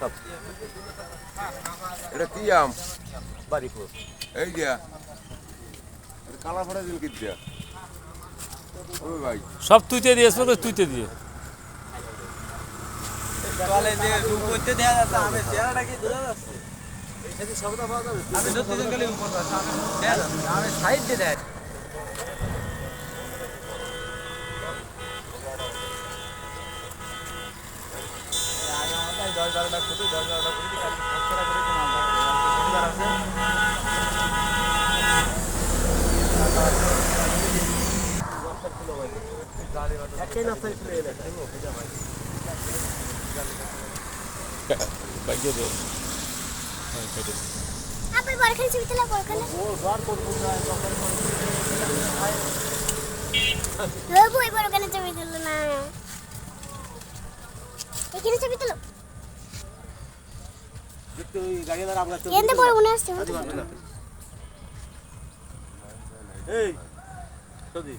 সব। এটা কি আম? বাড়িপুর। এই দিয়া কালা ফোটা দিন কি দিয়া। ওই ভাই। সব তুইতে তুইতে দিয়ে। জলে যে রূপ দেয়া যাচ্ছে আমি চেহারাটা কি বোঝা যাচ্ছে? সবটা পাওয়া যাবে। আমি দিন গেলে উপর আমি সাইড দিয়ে দেয় বারোটা খুঁজে দশ বারোটা খুঁজে কালকে খসড়া করে শনিবার আছে। ছবি তুলো না। এখানে ছবি তুলো এখানে বড় মনে আসছে এই সদি